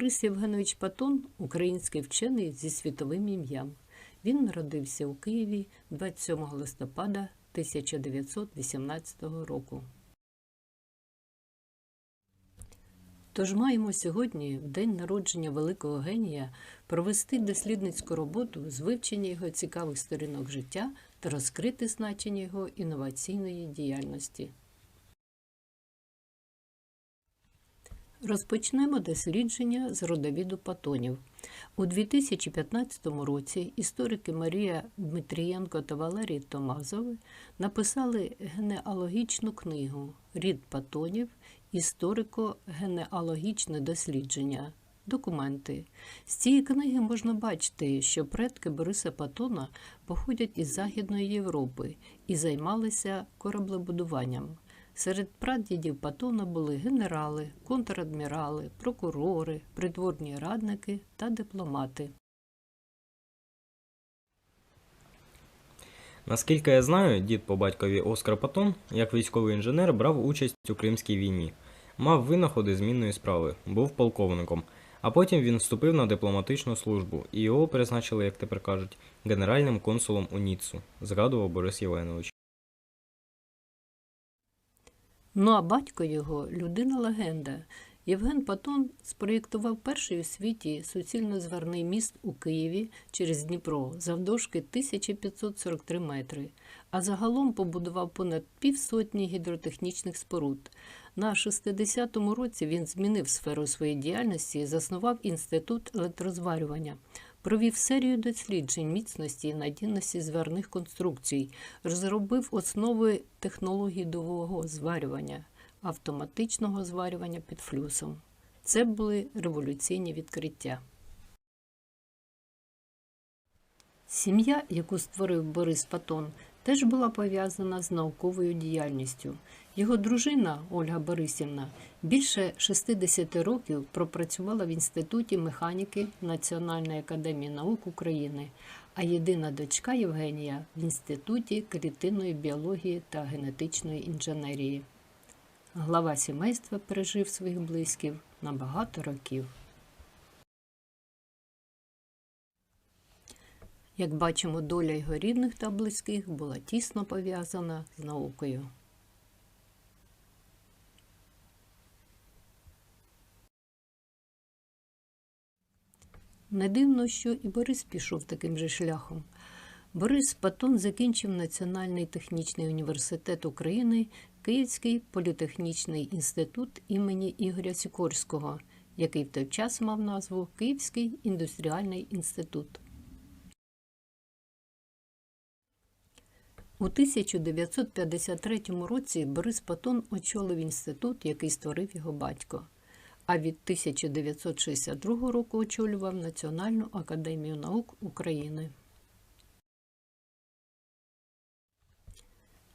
Борис Євгенович Патон український вчений зі світовим ім'ям. Він народився у Києві 27 листопада 1918 року. Тож маємо сьогодні, в день народження великого генія, провести дослідницьку роботу з вивчення його цікавих сторінок життя та розкрити значення його інноваційної діяльності. Розпочнемо дослідження з родовіду патонів. У 2015 році історики Марія Дмитрієнко та Валерій Томазови написали генеалогічну книгу Рід патонів історико-генеалогічне дослідження. Документи. З цієї книги можна бачити, що предки Бориса Патона походять із Західної Європи і займалися кораблебудуванням. Серед прадідів Патона були генерали, контрадмірали, прокурори, придворні радники та дипломати. Наскільки я знаю, дід по батькові Оскар Патон, як військовий інженер, брав участь у Кримській війні, мав винаходи змінної справи, був полковником, а потім він вступив на дипломатичну службу і його призначили, як тепер кажуть, генеральним консулом у Ніццу, згадував Борис Євгенович. Ну а батько його людина легенда. Євген Патон спроєктував перший у світі суцільно-зварний міст у Києві через Дніпро завдовжки 1543 метри, а загалом побудував понад півсотні гідротехнічних споруд. На 60-му році він змінив сферу своєї діяльності і заснував інститут електрозварювання. Провів серію досліджень міцності і надійності зварних конструкцій, розробив основи технології довгого зварювання, автоматичного зварювання під флюсом. Це були революційні відкриття. Сім'я, яку створив Борис Патон, теж була пов'язана з науковою діяльністю. Його дружина Ольга Борисівна більше 60 років пропрацювала в Інституті механіки Національної академії наук України, а єдина дочка Євгенія в Інституті клітинної біології та генетичної інженерії. Глава сімейства пережив своїх близьків на багато років. Як бачимо, доля його рідних та близьких була тісно пов'язана з наукою. Не дивно, що і Борис пішов таким же шляхом. Борис Патон закінчив Національний технічний університет України, Київський політехнічний інститут імені Ігоря Сікорського, який в той час мав назву Київський індустріальний інститут. У 1953 році Борис Патон очолив інститут, який створив його батько а від 1962 року очолював Національну академію наук України.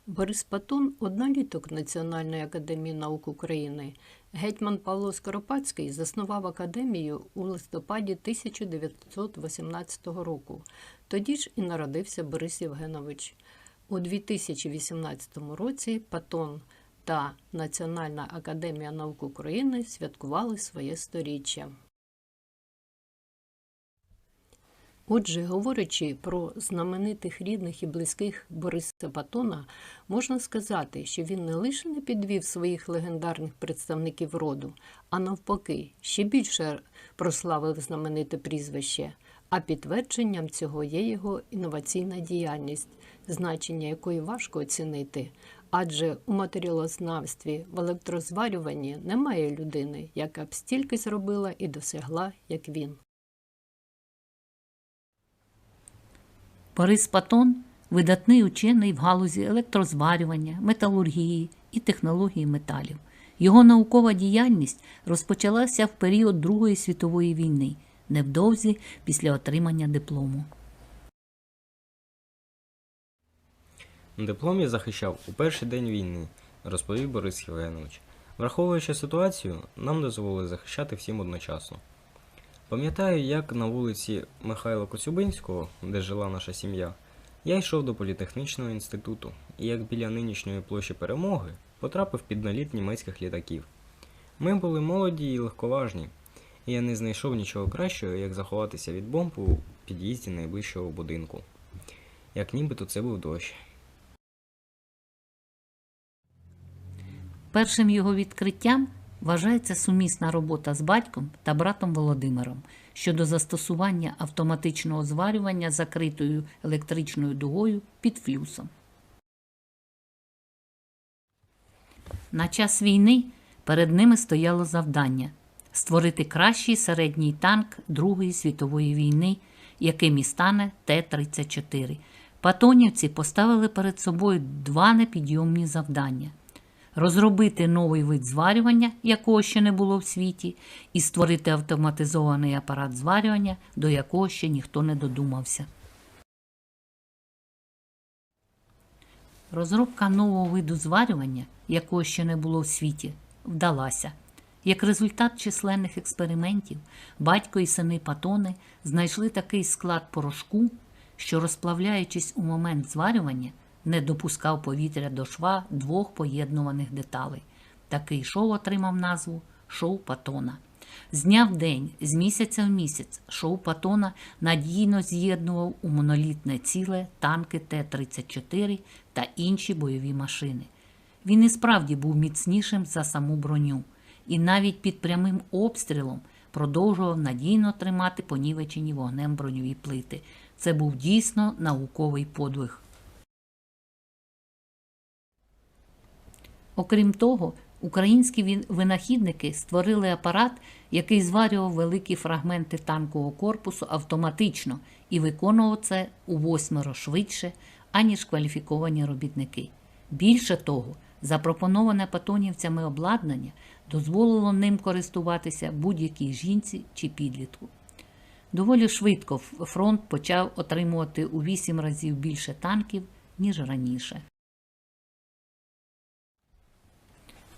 Борис Патон одноліток Національної академії наук України. Гетьман Павло Скоропадський заснував академію у листопаді 1918 року. Тоді ж і народився Борис Євгенович. У 2018 році Патон та Національна академія наук України святкували своє сторіччя. Отже, говорячи про знаменитих рідних і близьких Бориса Патона, можна сказати, що він не лише не підвів своїх легендарних представників роду, а навпаки, ще більше прославив знамените прізвище. А підтвердженням цього є його інноваційна діяльність, значення якої важко оцінити, адже у матеріалознавстві в електрозварюванні немає людини, яка б стільки зробила і досягла, як він. Борис Патон видатний учений в галузі електрозварювання, металургії і технології металів. Його наукова діяльність розпочалася в період Другої світової війни, невдовзі після отримання диплому. Диплом я захищав у перший день війни, розповів Борис Євгенович. Враховуючи ситуацію, нам дозволили захищати всім одночасно. Пам'ятаю, як на вулиці Михайла Коцюбинського, де жила наша сім'я, я йшов до політехнічного інституту і як біля нинішньої площі перемоги потрапив під наліт німецьких літаків. Ми були молоді і легковажні, і я не знайшов нічого кращого, як заховатися від бомб у під'їзді найближчого будинку. Як нібито це був дощ. Першим його відкриттям вважається сумісна робота з батьком та братом Володимиром щодо застосування автоматичного зварювання закритою електричною дугою під флюсом. На час війни перед ними стояло завдання створити кращий середній танк Другої світової війни, яким і стане Т-34. Патонівці поставили перед собою два непідйомні завдання розробити новий вид зварювання, якого ще не було в світі, і створити автоматизований апарат зварювання, до якого ще ніхто не додумався. Розробка нового виду зварювання, якого ще не було в світі, вдалася. Як результат численних експериментів, батько і сини Патони знайшли такий склад порошку, що, розплавляючись у момент зварювання, не допускав повітря до шва двох поєднуваних деталей. Такий шов отримав назву шоу Патона. З дня в день, з місяця в місяць, шоу Патона надійно з'єднував у монолітне ціле танки Т-34 та інші бойові машини. Він і справді був міцнішим за саму броню, і навіть під прямим обстрілом продовжував надійно тримати понівечені вогнем броньові плити. Це був дійсно науковий подвиг. Окрім того, українські винахідники створили апарат, який зварював великі фрагменти танкового корпусу автоматично і виконував це у восьмеро швидше, аніж кваліфіковані робітники. Більше того, запропоноване патонівцями обладнання дозволило ним користуватися будь-якій жінці чи підлітку. Доволі швидко фронт почав отримувати у вісім разів більше танків, ніж раніше.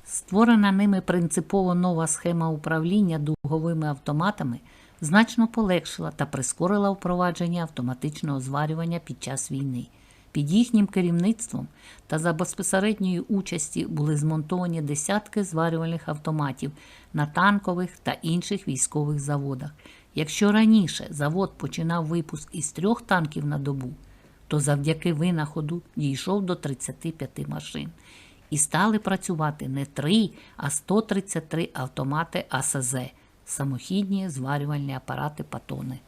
Створена ними принципово нова схема управління дуговими автоматами значно полегшила та прискорила впровадження автоматичного зварювання під час війни. Під їхнім керівництвом та за безпосередньої участі були змонтовані десятки зварювальних автоматів на танкових та інших військових заводах. Якщо раніше завод починав випуск із трьох танків на добу, то завдяки винаходу дійшов до 35 машин. І стали працювати не 3, а 133 автомати АСЗ – самохідні зварювальні апарати Патони.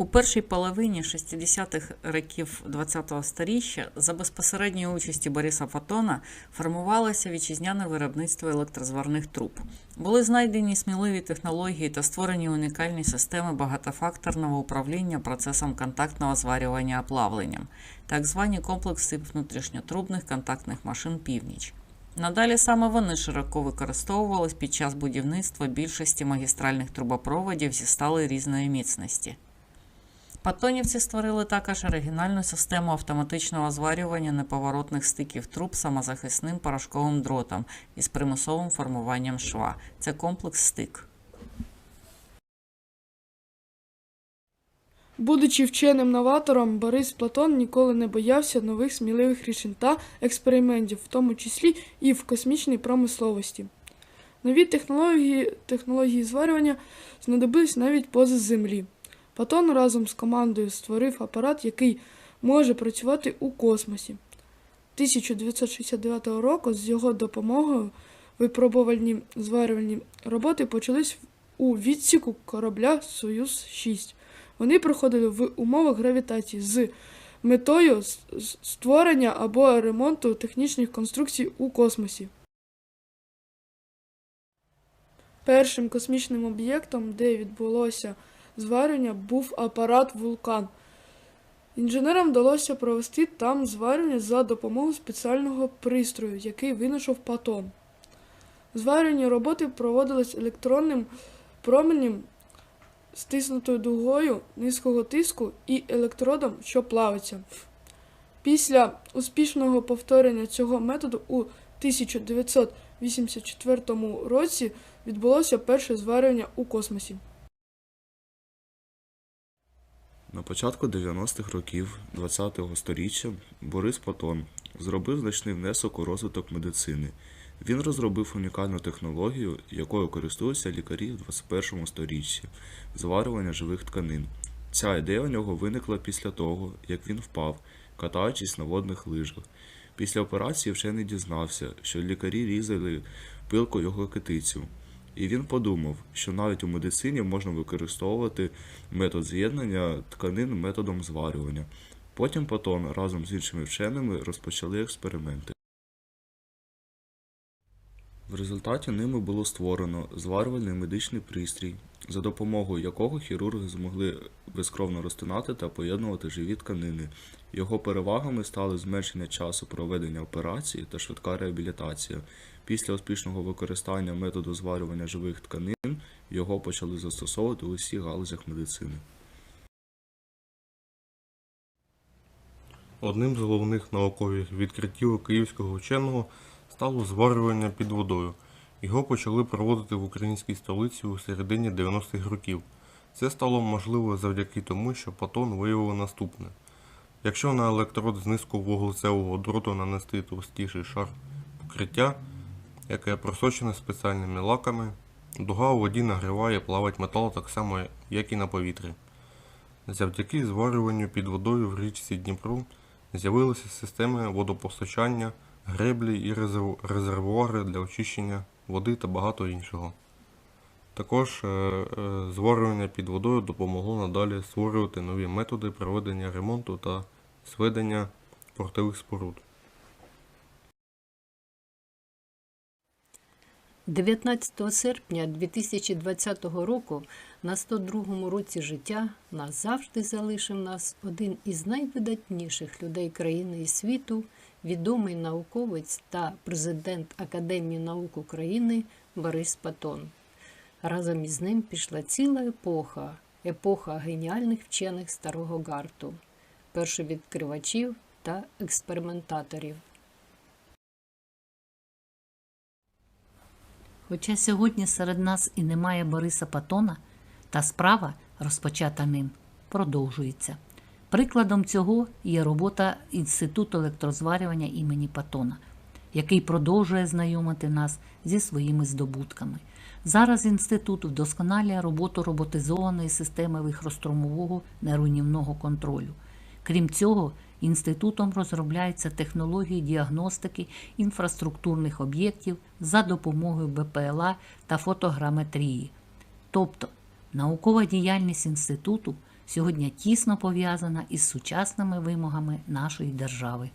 У першій половині 60-х років ХХ століття за безпосередньої участі Бориса Фотона формувалося вітчизняне виробництво електрозварних труб. Були знайдені сміливі технології та створені унікальні системи багатофакторного управління процесом контактного зварювання оплавленням, так звані комплекси внутрішньотрубних контактних машин північ. Надалі саме вони широко використовувались під час будівництва більшості магістральних трубопроводів зі стали різної міцності. Патонівці створили також оригінальну систему автоматичного зварювання неповоротних стиків труб самозахисним порошковим дротом із примусовим формуванням шва. Це комплекс стик. Будучи вченим новатором, Борис Платон ніколи не боявся нових сміливих рішень та експериментів, в тому числі і в космічній промисловості. Нові технології, технології зварювання знадобились навіть поза землі. Платон разом з командою створив апарат, який може працювати у космосі. 1969 року з його допомогою випробувальні зварювальні роботи почались у відсіку корабля Союз 6 вони проходили в умовах гравітації з метою створення або ремонту технічних конструкцій у космосі. Першим космічним об'єктом, де відбулося зварювання, був апарат Вулкан. Інженерам вдалося провести там зварювання за допомогою спеціального пристрою, який винайшов Патон. Зварювальні роботи проводились електронним променем стиснутою дугою низького тиску і електродом, що плавиться. Після успішного повторення цього методу у 1984 році відбулося перше зварювання у космосі. На початку 90-х років ХХ століття Борис Патон зробив значний внесок у розвиток медицини. Він розробив унікальну технологію, якою користуються лікарі в 21 сторіччі зварювання живих тканин. Ця ідея у нього виникла після того, як він впав, катаючись на водних лижах. Після операції вчений дізнався, що лікарі різали пилку його китицю. І він подумав, що навіть у медицині можна використовувати метод з'єднання тканин методом зварювання. Потім Патон разом з іншими вченими розпочали експерименти. В результаті ними було створено зварювальний медичний пристрій, за допомогою якого хірурги змогли безкровно розтинати та поєднувати живі тканини. Його перевагами стали зменшення часу проведення операції та швидка реабілітація. Після успішного використання методу зварювання живих тканин його почали застосовувати у всіх галузях медицини. Одним з головних наукових відкриттів київського вченого стало зварювання під водою. Його почали проводити в українській столиці у середині 90-х років. Це стало можливо завдяки тому, що Патон виявив наступне. Якщо на електрод з низького вуглецевого дроту нанести товстіший шар покриття, яке просочене спеціальними лаками, дуга у воді нагріває плавить метал так само, як і на повітрі. Завдяки зварюванню під водою в річці Дніпро з'явилися системи водопостачання, греблі і резервуари для очищення води та багато іншого. Також е, е, зварювання під водою допомогло надалі створювати нові методи проведення ремонту та зведення портових споруд. 19 серпня 2020 року на 102-му році життя назавжди залишив нас один із найвидатніших людей країни і світу, відомий науковець та президент Академії наук України Борис Патон. Разом із ним пішла ціла епоха, епоха геніальних вчених старого гарту, першовідкривачів та експериментаторів. Хоча сьогодні серед нас і немає Бориса Патона, та справа, розпочата ним, продовжується. Прикладом цього є робота Інституту електрозварювання імені Патона, який продовжує знайомити нас зі своїми здобутками. Зараз інститут вдосконалює роботу роботизованої системи вихростромового неруйнівного контролю. Крім цього, інститутом розробляються технології діагностики інфраструктурних об'єктів за допомогою БПЛА та фотограметрії. Тобто, наукова діяльність інституту сьогодні тісно пов'язана із сучасними вимогами нашої держави.